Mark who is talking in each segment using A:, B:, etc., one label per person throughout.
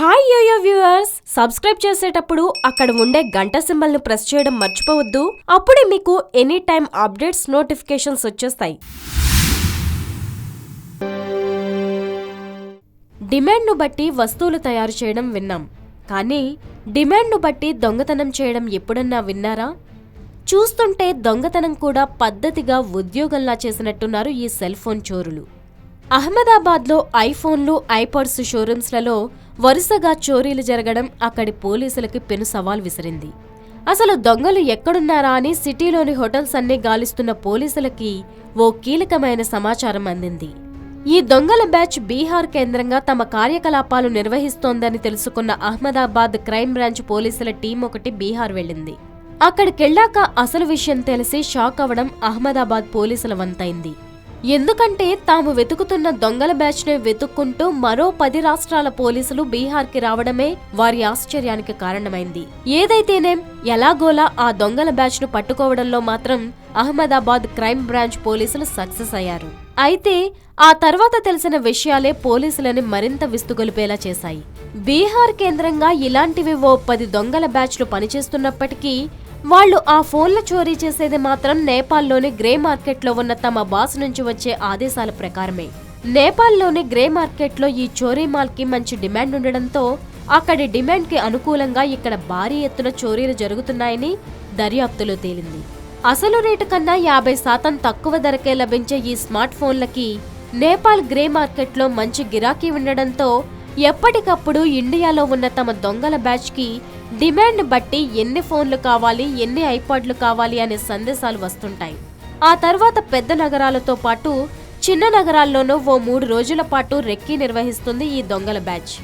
A: Hi yo-yo viewers. Subscribe చేసేటప్పుడు అక్కడ ఉండే గంట సింబల్ని ప్రెస్ చేయడం మర్చిపోవద్దు. అప్పుడే మీకు ఎనీ టైం అప్డేట్స్ నోటిఫికేషన్స్ వచ్చేస్తాయి. డిమాండ్ను బట్టి వస్తువులు తయారు చేయడం విన్నాం. కానీ డిమాండ్ను బట్టి దొంగతనం చేయడం ఎప్పుడన్నా విన్నారా? చూస్తుంటే దొంగతనం కూడా పద్ధతిగా ఉద్యోగంలా చేసినట్టున్నారు ఈ సెల్ ఫోన్ చోరులు. అహ్మదాబాద్లో ఐఫోన్లు ఐపాడ్స్ షోరూమ్స్లలో వరుసగా చోరీలు జరగడం అక్కడి పోలీసులకి పెను సవాల్ విసిరింది. అసలు దొంగలు ఎక్కడున్నారా అని సిటీలోని హోటల్స్ అన్నీ గాలిస్తున్న పోలీసులకి ఓ కీలకమైన సమాచారం అందింది. ఈ దొంగల బ్యాచ్ బీహార్ కేంద్రంగా తమ కార్యకలాపాలు నిర్వహిస్తోందని తెలుసుకున్న అహ్మదాబాద్ క్రైమ్ బ్రాంచ్ పోలీసుల టీం ఒకటి బీహార్ వెళ్ళింది. అక్కడికెళ్ళాక అసలు విషయం తెలిసి షాక్ అవడం అహ్మదాబాద్ పోలీసుల వంతైంది. ఎందుకంటే తాము వెతుకుతున్న దొంగల బ్యాచ్నే వెతుక్కుంటూ మరో పది రాష్ట్రాల పోలీసులు బీహార్కి రావడమే వారి ఆశ్చర్యానికి కారణమైంది. ఏదైతేనేం ఎలాగోలా ఆ దొంగల బ్యాచ్ను పట్టుకోవడంలో మాత్రం అహ్మదాబాద్ క్రైమ్ బ్రాంచ్ పోలీసులు సక్సెస్ అయ్యారు. అయితే ఆ తర్వాత తెలిసిన విషయాలే పోలీసులని మరింత విస్తుగొలిపేలా చేశాయి. బీహార్ కేంద్రంగా ఇలాంటివి ఓ పది దొంగల బ్యాచ్లు పనిచేస్తున్నప్పటికీ వాళ్ళు ఆ ఫోన్ల చోరీ చేసేది మాత్రం నేపాల్లోని గ్రే మార్కెట్లో ఉన్న తమ బాస్ నుంచి వచ్చే ఆదేశాల ప్రకారమే. నేపాల్లోని గ్రే మార్కెట్లో ఈ చోరీ మాల్కి మంచి డిమాండ్ ఉండడంతో అక్కడి డిమాండ్కి అనుకూలంగా ఇక్కడ భారీ ఎత్తున చోరీలు జరుగుతున్నాయని దర్యాప్తులో తేలింది. అసలు రేటు కన్నా యాభై శాతం తక్కువ ధరకే లభించే ఈ స్మార్ట్ ఫోన్లకి నేపాల్ గ్రే మార్కెట్లో మంచి గిరాకీ ఉండడంతో ఎప్పటికప్పుడు ఇండియాలో ఉన్న తమ దొంగల బ్యాచ్కి డిమాండ్ బట్టి ఎన్ని ఫోన్లు కావాలి ఎన్ని ఐపాడ్లు కావాలి అనే సందేశాలు వస్తుంటాయి. ఆ తర్వాత పెద్ద నగరాలతో పాటు చిన్న నగరాల్లోనూ ఓ మూడు రోజుల పాటు రెక్కీ నిర్వహిస్తుంది ఈ దొంగల బ్యాచ్.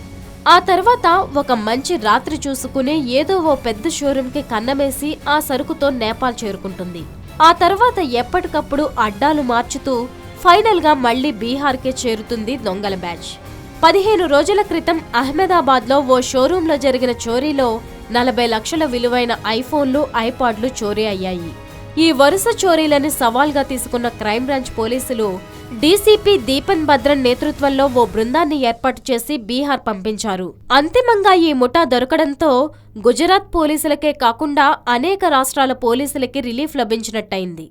A: ఆ తర్వాత ఒక మంచి రాత్రి చూసుకుని ఏదో ఓ పెద్ద షోరూంకి కన్నమేసి ఆ సరుకుతో నేపాల్ చేరుకుంటుంది. ఆ తర్వాత ఎప్పటికప్పుడు అడ్డాలు మార్చుతూ ఫైనల్గా మళ్ళీ బీహార్కే చేరుతుంది దొంగల బ్యాచ్. పదిహేను రోజుల క్రితం అహ్మదాబాద్లో ఓ షోరూంలో జరిగిన చోరీలో నలభై లక్షల విలువైన ఐఫోన్లు ఐపాడ్లు చోరీ అయ్యాయి. ఈ వరుస చోరీలని సవాల్గా తీసుకున్న క్రైమ్ బ్రాంచ్ పోలీసులు డీసీపీ దీపన్ భద్రన్ నేతృత్వంలో ఓ బృందాన్ని ఏర్పాటు చేసి బీహార్ పంపించారు. అంతిమంగా ఈ ముఠా దొరకడంతో గుజరాత్ పోలీసులకే కాకుండా అనేక రాష్ట్రాల పోలీసులకి రిలీఫ్ లభించినట్టయింది.